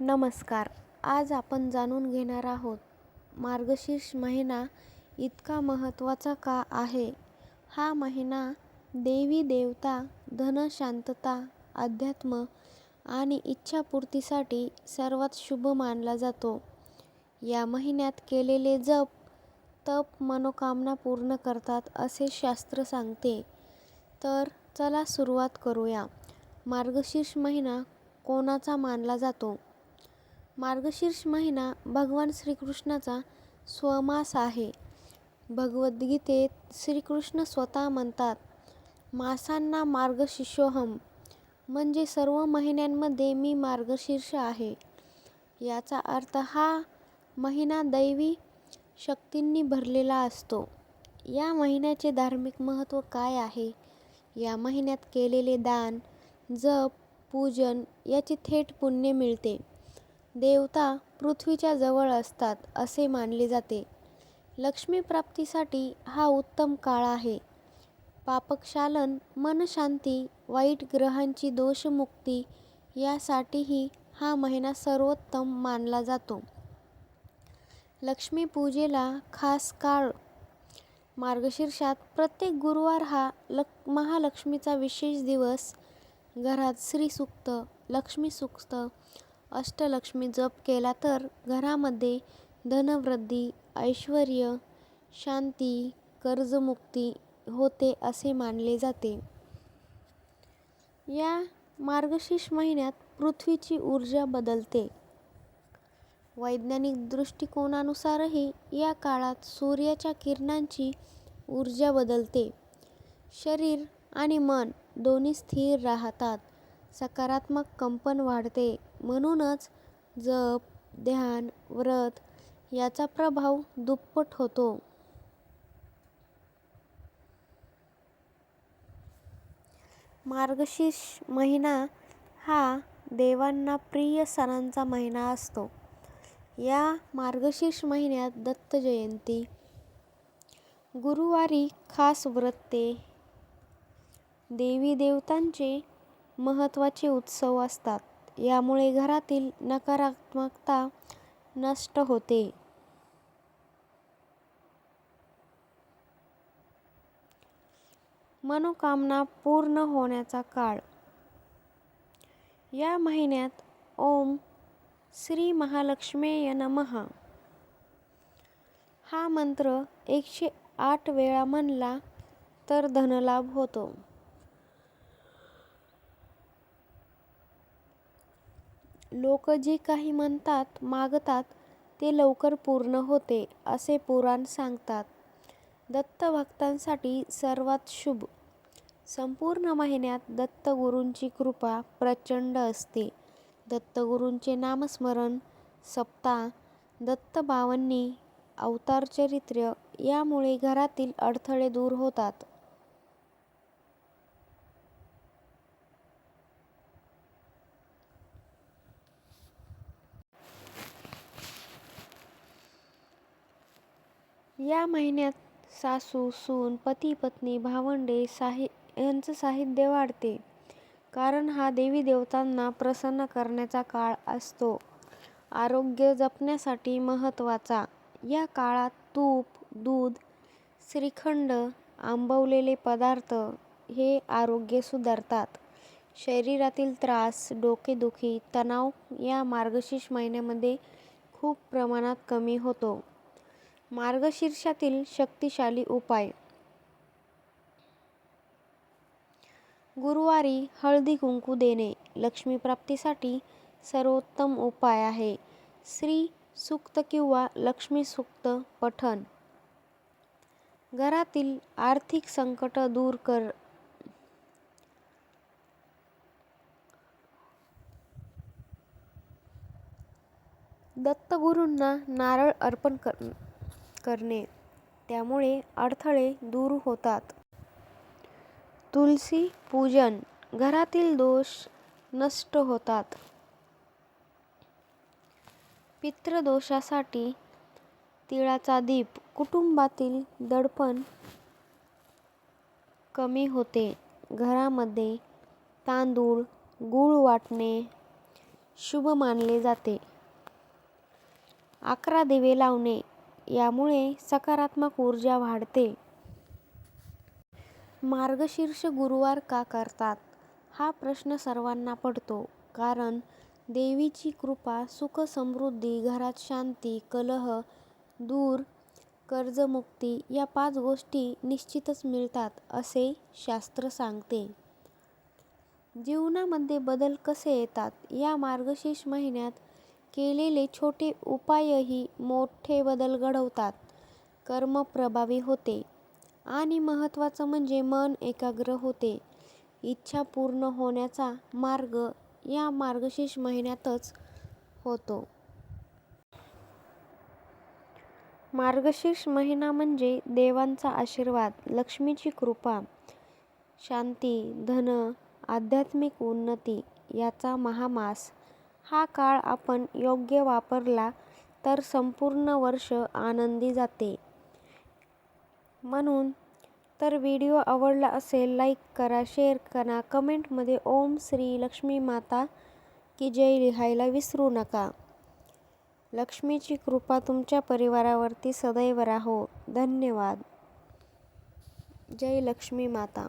नमस्कार. आज आपण जाणून घेणार आहोत मार्गशीर्ष महिना इतका महत्त्वाचा का आहे? हा महिना देवी देवता धन शांतता अध्यात्म आणि इच्छापूर्तीसाठी सर्वात शुभ मानला जातो. या महिन्यात केलेले जप तप मनोकामना पूर्ण करतात असे शास्त्र सांगते. तर चला सुरुवात करूया. मार्गशीर्ष महिना कोणाचा मानला जातो? मार्गशीर्ष महिना भगवान श्रीकृष्णाचा स्वमास आहे. भगवद्गीतेत श्रीकृष्ण स्वतः म्हणतात मासांना मार्गशीर्षोहम म्हणजे सर्व महिन्यांमध्ये मी मार्गशीर्ष आहे. याचा अर्थ हा महिना दैवी शक्तींनी भरलेला असतो. या महिन्याचे धार्मिक महत्त्व काय आहे? या महिन्यात केलेले दान जप पूजन याचे थेट पुण्य मिळते. देवता पृथ्वीच्या जवळ असतात असे मानले जाते. लक्ष्मी प्राप्तीसाठी हा उत्तम काळ आहे. पापक्षालन मनशांती वाईट ग्रहांची दोषमुक्ती यासाठीही हा महिना सर्वोत्तम मानला जातो. लक्ष्मीपूजेला खास काळ. मार्गशीर्षात प्रत्येक गुरुवार हा लक महालक्ष्मीचा विशेष दिवस. घरात श्रीसूक्त लक्ष्मीसूक्त अष्टलक्ष्मी जप केला तर घरामध्ये धनवृद्धी ऐश्वर शांती कर्जमुक्ती होते असे मानले जाते. या मार्गशीर्ष महिन्यात पृथ्वीची ऊर्जा बदलते. वैज्ञानिक दृष्टिकोनानुसारही या काळात सूर्याच्या किरणांची ऊर्जा बदलते. शरीर आणि मन दोन्ही स्थिर राहतात. सकारात्मक कंपन वाढते. म्हणूनच जप ध्यान व्रत याचा प्रभाव दुप्पट होतो. मार्गशीर्ष महिना हा देवांना प्रिय सणांचा महिना असतो. या मार्गशीर्ष महिन्यात दत्त जयंती गुरुवारी खास व्रते देवी देवतांचे महत्त्वाचे उत्सव असतात. यामुळे घरातील नकारात्मकता नष्ट होते. मनोकामना पूर्ण होण्याचा काळ. या महिन्यात ओम श्री महालक्ष्मेय नमः. हा मंत्र एकशे आठ वेळा म्हणला तर धनलाभ होतो. लोक जे काही म्हणतात मागतात ते लवकर पूर्ण होते असे पुराण सांगतात. दत्तभक्तांसाठी सर्वात शुभ. संपूर्ण महिन्यात दत्तगुरूंची कृपा प्रचंड असते. दत्तगुरूंचे नामस्मरण सप्ताह दत्तबावांनी अवतारचरित्र यामुळे घरातील अडथळे दूर होतात. या महिन्यात सासू सून पती पत्नी भावंडे साहि यांचं साहित्य वाढते. कारण हा देवी देवतांना प्रसन्न करण्याचा काळ असतो. आरोग्य जपण्यासाठी महत्त्वाचा. या काळात तूप दूध श्रीखंड आंबवलेले पदार्थ हे आरोग्य सुधारतात. शरीरातील त्रास डोकेदुखी तणाव या मार्गशीर्ष महिन्यामध्ये खूप प्रमाणात कमी होतो. मार्गशीर्षातील शक्तिशाली उपाय. गुरुवारी हळदी कुंकू देणे लक्ष्मीप्राप्तीसाठी सर्वोत्तम उपाय आहे. श्री सुक्त किंवा लक्ष्मी सूक्त पठण. घरातील आर्थिक संकट दूर कर. दत्तगुरूंना नारळ अर्पण कर करणे. त्यामुळे अडथळे दूर होतात. तुलसी पूजन. घरातील दोष नष्ट होतात. पितृदोषासाठी तिळाचा दीप. कुटुंबातील दडपण कमी होते. घरामध्ये तांदूळ गूळ वाटणे शुभ मानले जाते. अकरा दिवे लावणे. यामुळे सकारात्मक ऊर्जा वाढते. मार्गशीर्ष गुरुवार का करतात? हा प्रश्न सर्वांना पडतो. कारण देवीची कृपा सुख समृद्धी घरात शांती कलह दूर कर्जमुक्ती या पाच गोष्टी निश्चितच मिळतात असे शास्त्र सांगते. जीवनामध्ये बदल कसे येतात? या मार्गशीर्ष महिन्यात केलेले छोटे उपायही मोठे बदल घडवतात. कर्म प्रभावी होते. आणि महत्त्वाचं म्हणजे मन एकाग्र होते. इच्छा पूर्ण होण्याचा मार्ग या मार्गशीर्ष महिन्यातच होतो. मार्गशीर्ष महिना म्हणजे देवांचा आशीर्वाद लक्ष्मीची कृपा शांती धन आध्यात्मिक उन्नती याचा महामास हा काळ आपण योग्य वापरला तर संपूर्ण वर्ष आनंदी जाते. म्हणून तर व्हिडिओ आवडला असेल लाईक करा शेअर करा. कमेंटमध्ये ओम श्री लक्ष्मी माता की जय लिहायला विसरू नका. लक्ष्मीची कृपा तुमच्या परिवारावरती सदैव राहो. धन्यवाद. जय लक्ष्मी माता.